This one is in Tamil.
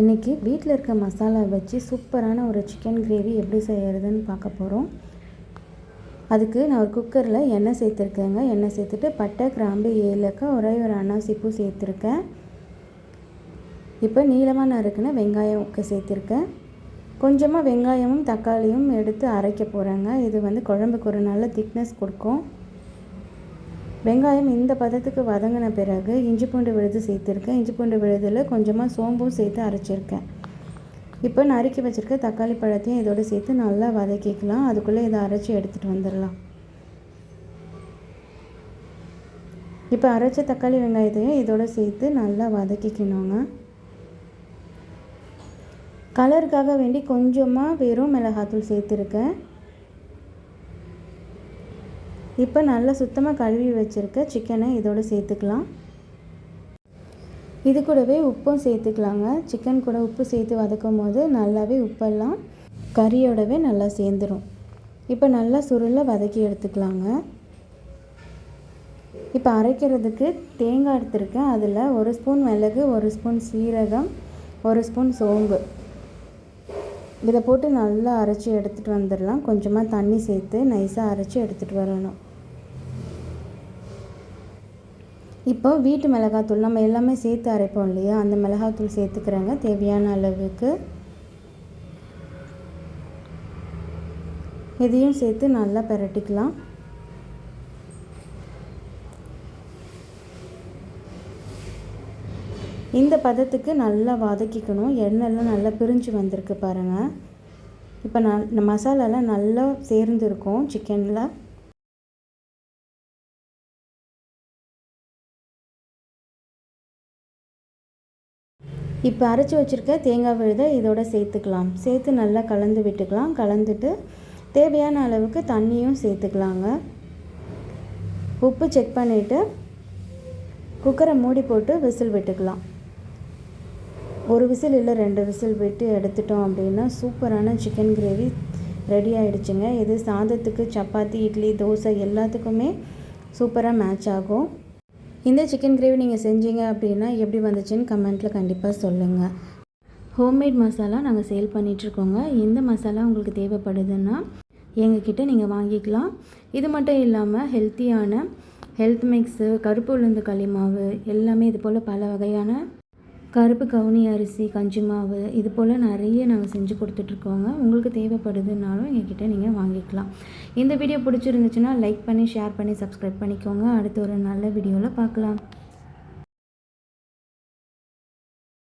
இன்றைக்கி வீட்டில் இருக்க மசாலா வச்சு சூப்பரான ஒரு சிக்கன் கிரேவி எப்படி செய்கிறதுன்னு பார்க்க போகிறோம் அதுக்கு நான் ஒரு குக்கரில் எண்ணெய் சேர்த்துருக்கேங்க. எண்ணெய் சேர்த்துட்டு பட்டை கிராம்பு ஏலக்காய் ஒரே ஒரு அன்னாசிப்பூ சேர்த்துருக்கேன். இப்போ நீளமாக நறுக்குன வெங்காயம் சேர்த்துருக்கேன். கொஞ்சமாக வெங்காயமும் தக்காளியும் எடுத்து அரைக்க போகிறேங்க இது வந்து குழம்புக்கு ஒரு நல்ல திக்னஸ் கொடுக்கும். வெங்காயம் இந்த பதத்துக்கு வதங்கின பிறகு இஞ்சி பூண்டு விழுது சேர்த்துருக்கேன். இஞ்சி பூண்டு விழுதில் கொஞ்சமாக சோம்பும் சேர்த்து அரைச்சிருக்கேன். இப்போ நறுக்கி வச்சுருக்க தக்காளி பழத்தையும் இதோடு சேர்த்து நல்லா வதக்கிக்கலாம். அதுக்குள்ளே இதை அரைச்சி எடுத்துகிட்டு வந்துடலாம். இப்போ அரைச்ச தக்காளி வெங்காயத்தையும் இதோடு சேர்த்து நல்லா வதக்கிக்கணுங்க. கலருக்காக வேண்டி கொஞ்சமாக வெறும் மிளகாத்தூள் சேர்த்துருக்கேன். இப்போ நல்லா சுத்தமாக கழுவி வச்சுருக்க சிக்கனை இதோடு சேர்த்துக்கலாம். இது கூடவே உப்பும் சேர்த்துக்கலாங்க. சிக்கன் கூட உப்பு சேர்த்து வதக்கும் போது நல்லாவே உப்பெல்லாம் கறியோடவே நல்லா சேர்ந்துடும் இப்போ நல்லா சுருளில் வதக்கி எடுத்துக்கலாங்க. இப்போ அரைக்கிறதுக்கு தேங்காய் எடுத்துருக்கேன். அதில் ஒரு ஸ்பூன் மிளகு ஒரு ஸ்பூன் சீரகம் ஒரு ஸ்பூன் சோம்பு. இதை போட்டு நல்லா அரைச்சி எடுத்துகிட்டு வந்துடலாம். கொஞ்சமாக தண்ணி சேர்த்து நைஸாக அரைச்சி எடுத்துகிட்டு வரணும். இப்போ வீட்டு மிளகாத்தூள் நம்ம எல்லாமே சேர்த்து அரைப்போம் இல்லையா? அந்த மிளகாத்தூள் சேர்த்துக்கிறேங்க. தேவையான அளவுக்கு. இதையும் சேர்த்து நல்லா பரட்டிக்கலாம். இந்த பதத்துக்கு நல்லா வதக்கிக்கணும். எண்ணெய்லாம் நல்லா பிரிஞ்சு வந்திருக்கு பாருங்கள் இப்போ நான் இந்த மசாலாலாம் நல்லா சேர்ந்துருக்கும் சிக்கனில். இப்போ அரைச்சி வச்சுருக்க தேங்காய் விழுதை இதோட சேர்த்துக்கலாம். சேர்த்து நல்லா கலந்து விட்டுக்கலாம். கலந்துட்டு தேவையான அளவுக்கு தண்ணியும் சேர்த்துக்கலாங்க. உப்பு செக் பண்ணிவிட்டு குக்கரை மூடி போட்டு விசில் விட்டுக்கலாம். ஒரு விசில் இல்லை ரெண்டு விசில் விட்டு எடுத்துட்டோம் அப்படின்னா சூப்பரான சிக்கன் கிரேவி ரெடி ஆகிடுச்சுங்க இது சாதத்துக்கு சப்பாத்தி இட்லி தோசை எல்லாத்துக்குமே சூப்பராக மேட்ச் ஆகும். இந்த சிக்கன் கிரேவி நீங்கள் செஞ்சீங்க அப்படின்னா எப்படி வந்துச்சுன்னு கமெண்ட்டில் கண்டிப்பாக சொல்லுங்கள் ஹோம்மேட் மசாலா நாங்கள் சேல் பண்ணிகிட்ருக்கோங்க இந்த மசாலா உங்களுக்கு தேவைப்படுதுன்னா எங்ககிட்ட நீங்கள் வாங்கிக்கலாம். இது மட்டும் இல்லாமல் ஹெல்த்தியான ஹெல்த் மிக்ஸு கருப்பு உளுந்து களி மாவு எல்லாமே இது போல் பல வகையான கருப்பு கவுனி அரிசி கஞ்சி மாவு இது போல் நிறைய நாங்கள் செஞ்சு கொடுத்துட்ருக்கோங்க. உங்களுக்கு தேவைப்படுதுனாலும் எங்ககிட்ட நீங்கள் வாங்கிக்கலாம். இந்த வீடியோ பிடிச்சிருந்துச்சுன்னா லைக் பண்ணி ஷேர் பண்ணி சப்ஸ்கிரைப் பண்ணிக்கோங்க. அடுத்த ஒரு நல்ல வீடியோவில் பார்க்கலாம்.